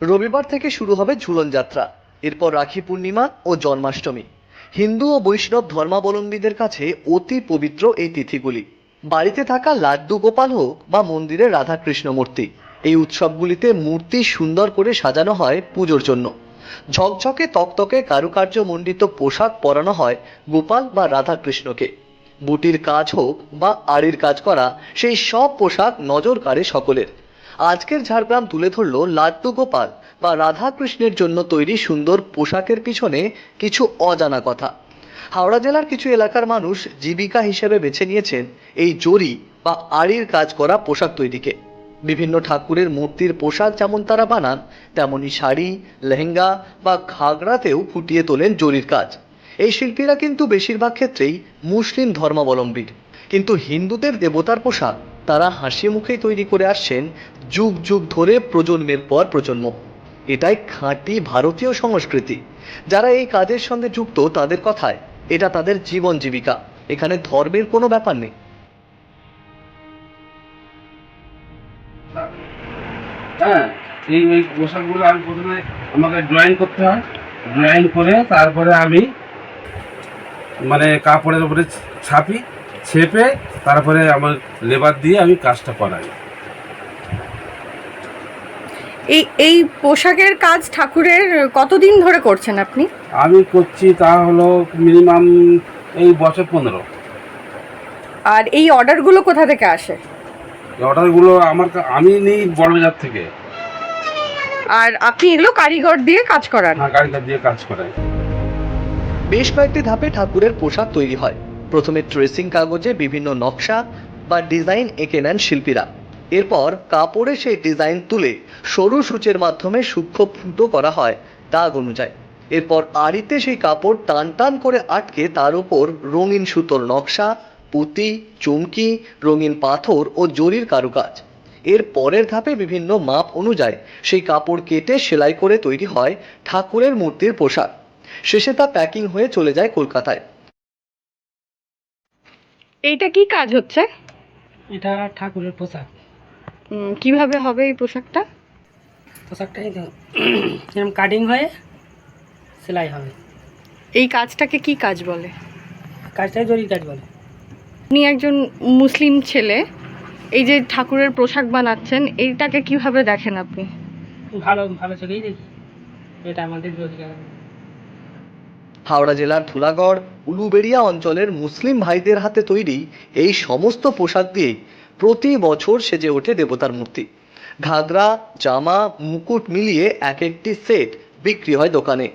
রবিবার থেকে শুরু হবে ঝুলন যাত্রা, এরপর রাখি পূর্ণিমা ও জন্মাষ্টমী। হিন্দু ও বৈষ্ণব ধর্মাবলম্বীদের কাছে অতি পবিত্র এই তিথিগুলি। বাড়িতে থাকা লাড্ডু গোপাল হোক বা মন্দিরের রাধাকৃষ্ণ মূর্তি, এই উৎসবগুলিতে মূর্তি সুন্দর করে সাজানো হয় পুজোর জন্য। ঝকঝকে তকতকে কারুকার্য মণ্ডিত পোশাক পরানো হয় গোপাল বা রাধাকৃষ্ণকে। বুটির কাজ হোক বা আড়ির কাজ করা, সেই সব পোশাক নজর কাড়ে সকলের। আজকের ঝাড়গ্রাম তুলে ধরল লাড্ডু গোপাল বা রাধাকৃষ্ণের জন্য তৈরি সুন্দর পোশাকের পিছনে কিছু অজানা কথা। হাওড়া জেলার কিছু এলাকার মানুষ জীবিকা হিসেবে বেছে নিয়েছেন এই জরি বা আড়ির কাজ করা পোশাক তৈরিকে। বিভিন্ন ঠাকুরের মূর্তির পোশাক যেমন তারা বানান, তেমনই শাড়ি, লেহেঙ্গা বা ঘাগড়াতেও ফুটিয়ে তোলেন জরির কাজ। এই শিল্পীরা কিন্তু বেশিরভাগ ক্ষেত্রেই মুসলিম ধর্মাবলম্বীর। কিন্তু হিন্দুদের দেবতার পোশাক তারা হাসি মুখেই তৈরি করে আসছেন যুগ যুগ ধরে প্রজন্মের পর প্রজন্ম। এটাই খাঁটি ভারতীয় সংস্কৃতি। যারা এই কাজের সঙ্গে যুক্ত তাদের কথায়, এটা তাদের জীবন জীবিকা। এখানে ধর্মের কোনো ব্যাপার নেই। হ্যাঁ এই এই পোশাকগুলো আমি প্রথমে আমাকে ড্রয়িং করতে হয়। ড্রয়িং করে তারপরে আমি মানে কাপড়ের উপরে ছাপি। ছেপে তারপরে আমার লেবার দিয়ে আমি কাজটা করাই। এই এই পোশাকের কাজ ঠাকুরের কতদিন ধরে করছেন আপনি? আমি করছি তা হলো মিনিমাম এই বছর পনেরো। আর এই অর্ডারগুলো কোথা থেকে আসে? অর্ডারগুলো আমার কা- আমি নিই বড়বাজার থেকে। আর আপনি এগুলো কারিগর দিয়ে কাজ করান? হ্যাঁ গাড়িটা দিয়ে কাজ করাই। বেশ কয়েকটি ধাপে ঠাকুরের পোশাক তৈরি হয়। প্রথমে ট্রেসিং কাগজে বিভিন্ন নকশা বা ডিজাইন এঁকে নেন শিল্পীরা। এরপর কাপড়ে সেই ডিজাইন তুলে সরু সূচের মাধ্যমে সূক্ষ্ম ফুটো করা হয় দাগ অনুযায়ী। এরপর আড়িতে সেই কাপড় টান টান করে আটকে তার উপর রঙিন সুতোর নকশা, পুঁতি, চুমকি, রঙিন পাথর ও জরির কারুকাজ। এর পরের ধাপে বিভিন্ন মাপ অনুযায়ী সেই কাপড় কেটে সেলাই করে তৈরি হয় ঠাকুরের মূর্তির পোশাক। শেষে তা প্যাকিং হয়ে চলে যায় কলকাতায়। এইটা কি কাজ হচ্ছে? এটা ঠাকুরের পোশাক। কীভাবে হবে এই পোশাকটা? পোশাকটা এরকম কাটিং হয়ে সেলাই হবে। এই কাজটাকে কি কাজ বলে? কাজটাই জরির কাজ বলে। আপনি একজন মুসলিম ছেলে এই যে ঠাকুরের পোশাক বানাচ্ছেন এইটাকে কীভাবে দেখেন আপনি? ভালো ভালো চোখেই দেখি। এটা আমাদের রোজগার হাওড়া জেলার ধুলাগড়, উলুবেড়িয়া অঞ্চলের মুসলিম ভাইদের হাতে তৈরি এই সমস্ত পোশাক দিয়ে প্রতি বছর সেজে ওঠে দেবতার মূর্তি। ঘাগরা, জামা, মুকুট মিলিয়ে এক একটি সেট বিক্রি হয় দোকানে।